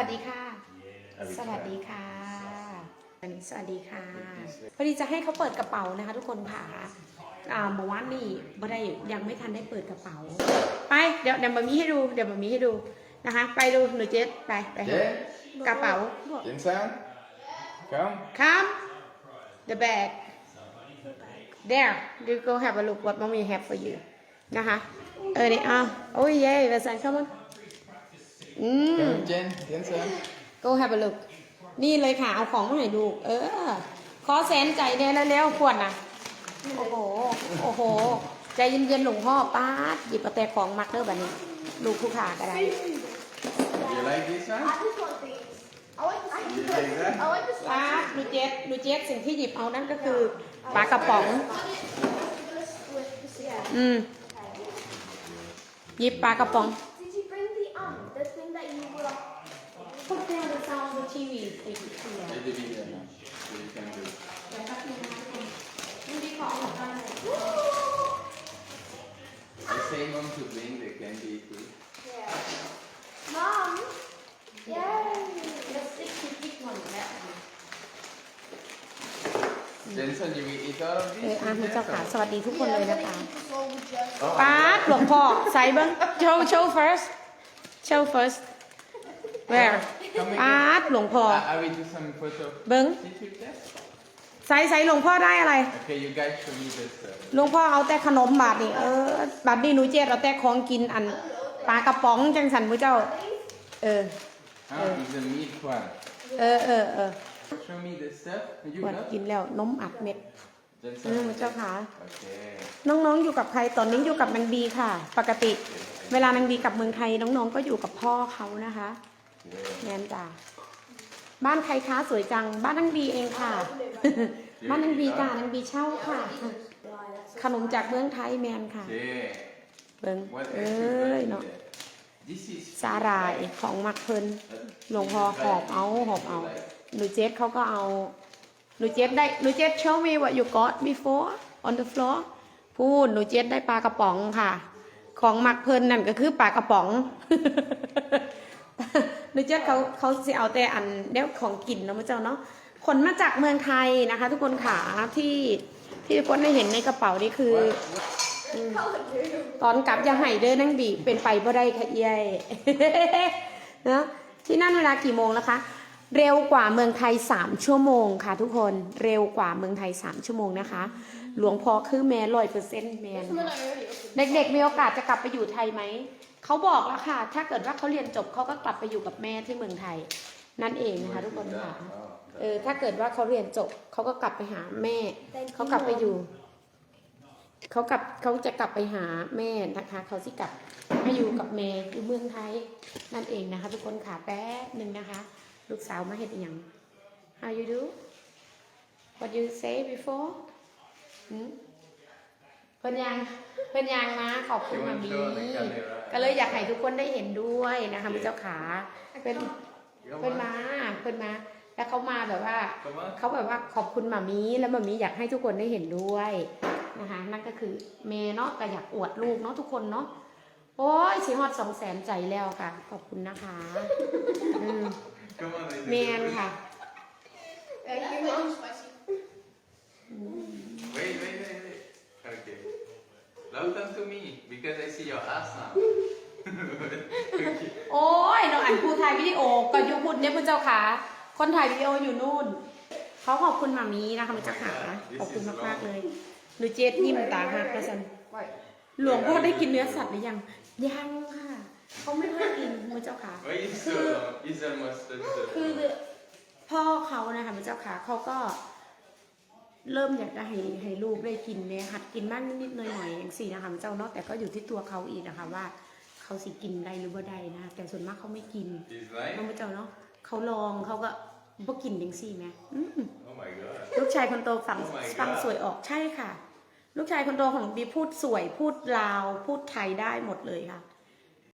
สวัสดีค่ะ สวัสดีค่ะอันนี้สวัสดีค่ะ พอดีจะให้เขาเปิดกระเป๋านะคะ ทุกคนค่ะอ่าเมื่อวานนี่บ่ได้ยังไม่ทันได้เปิดกระเป๋า ไป เดี๋ยวเดี๋ยวมามีให้ดู เดี๋ยวมามีให้ดูนะคะ ไปดูหนูเจสไปไปหา Yeah. กระเป๋า Vincent, come. come the bag there you go have a look what mommy have for you นะคะ เออนี่อะโอ้ยเย้ภาษา come on อืม Come, Jen. Vincent. go have a look นี่เลยค่ะ เอาของมาให้ดู เออ ขอแสนใจเนี่ยแล้วแล้วๆขวดนะโอ้โห โอ้โห ใจเย็นๆหลวงพ่อป้าดหยิบเอาแต่ของมักเด้อแบบนี้ ลูกผู้ขาก็ได้ You like this one? I just want these. I like I You like that? I like this ป้าดดูเจ็ดดูเจ็ดสิ่งที่หยิบเอานั่นก็คือปลากระป๋อง with this yeah. อืม หยิบปลากระป๋อง Did you bring the um the thing that you would have Put down the sound of TV ติดเสียง I did it now. So you can do it. เดี๋ยวแป๊บนึงนะมันมีของออกมาเลย I say mom to bring the candy too. Yeah. Mom. Yay. แล้วสติ๊กที่พิกมันแล้ว Vincent, you will eat all of เออ this? อาคุณเจ้าขา Yes, สวัสดีทุกคนเลยนะคะ This all with just Oh, ป้าดหลวงพ่อใส่เบิ้ง show show first show first where Come ป้า again. ดหลวงพ่อ I, I will do some photo. เบิ้ง Sit with that. ใส่ใส่หลวงพ่อได้อะไร Okay, you guys show me the stuff. หลวงพ่อเอาแต่ขนมบาทนี่เออบาทนี่หนูเจ็ดเอาแต่ของกินอันปลากระป๋องจังสันมุเจ้า เออ Huh? It's the meat one. เออเออเออ Show me the stuff. You ขวด got? กินแล้วนมอัดเม็ด Vincent. อืมเจ้าขา Okay. น้องๆอยู่กับใครตอนนี้อยู่กับนางบีค่ะ ปกติ เวลานางบีกลับเมืองไทยน้องๆก็อยู่กับพ่อเขานะคะ Yeah. แมนจ้าบ้านใครคะสวยจัง บ้านนางบีเองค่ะ บ้านนางบีกานางบีเช่าค่ะ ขนมจากเมืองไทยแมนค่ะ Yeah. เบิ้ง What เอ้ else you ย got in เนาะ there? This is สาหร่ายของมักเพลินหลวงพ่อหอบเอาหอบเอาหนูเจสเขาก็เอาหนูเจสได้หนูเจส show me what you got before on the floor พูดหนูเจสได้ปลากระป๋องค่ะ ของมักเพลินนั่นก็คือปลากระป๋อง หนูเจสเขาเขาสิเอาแต่อันเนี้ยของกินเนาะมื่อเจ้าเนาะขนมาจากเมืองไทยนะคะ ทุกคนขาที่ที่ทุกคนได้เห็นในกระเป๋านี่คือ ตอนกลับอย่าให้เด้อนั่งบีเป็นไปบ่ได้ค่ะเอ้ยเนอะที่นั่นเวลากี่โมงแล้วคะ เร็วกว่าเมืองไทย3ชั่วโมงค่ะ ทุกคนเร็วกว่าเมืองไทย3ชั่วโมงนะคะ หลวงพ่อคือแม่ร้อยเปอร์เซ็นต์แมนค่ะเด็กๆมีโอกาสจะกลับไปอยู่ไทยไหม เขาบอกแล้วค่ะ ถ้าเกิดว่าเขาเรียนจบเขาก็กลับไปอยู่กับแม่ที่เมืองไทย นั่นเองนะคะทุกคนค่ะเออถ้าเกิดว่าเขาเรียนจบเขาก็กลับไปหาแม่ เขากลับไปอยู่เขากลับเขาจะกลับไปหาแม่นะคะเขาสิกลับมาอยู่กับแม่อยู่เมืองไทยนั่นเองนะคะ ทุกคนค่ะแป๊บหนึ่งนะคะ ลูกสาวมาเห็นอย่าง How you do What you say before หืมเพิ่นยัง เพิ่นยังมาขอบคุณมามีก็เลยอยากให้ทุกคนได้เห็นด้วยนะคะพี่เจ้าขาเป็นเพิ่นมาเพิ่นมาแล้วเขามาแบบว่า Come on. เขาแบบว่าขอบคุณหมามีแล้วหมามีอยากให้ทุกคนได้เห็นด้วยนะคะนั่นก็คือเมย์เนาะก็อยากอวดลูกเนาะทุกคนเนาะโอ้ยสิฮอดสองแสนใจแล้วค่ะ ขอบคุณนะคะอืม Come on, I แมนค่ะ Uh, you know your ass now. okay. โอ้ยน้องอันผู้ถ่ายวิดีโอก็อยู่พุ่นเนี่ยพุ่นเจ้าขาคนถ่ายวิดีโออยู่นู่น เขาขอบคุณหมามีนะคะพี่เจ้าขาขอบคุณมากมากๆเลยหนูเจดยิ้มตาหักกระสัน Right. หลวงพ่อได้กินเนื้อสัตว์หรือยัง ยังค่ะเขาไม่ค่อยกินมือเจ้าค่ะ Why is so long? Is almost the คือพ่อเขานะคะมือเจ้าค่ะเขาก็ เริ่มอยากจะให้ให้ลูกได้กินเนี่ยหัดกินบ้างนิดๆหน่อยๆอย่างสี่นะคะมือเจ้าเนาะแต่ก็อยู่ที่ตัวเขาอีกนะคะว่าเขาสิกินได้หรือบ่ได้นะแต่ส่วนมากเขาไม่กิน Is น้อง life? มือเจ้าเนาะเขาลองเขาก็บ่กินอย่างสี่ไหมอืม Oh my god. ลูกชายคนโตฟัง Oh my god ฟังสวยออกใช่ค่ะ ลูกชายคนโตของบีพูดสวยพูดลาว พูดไทยได้หมดเลยค่ะ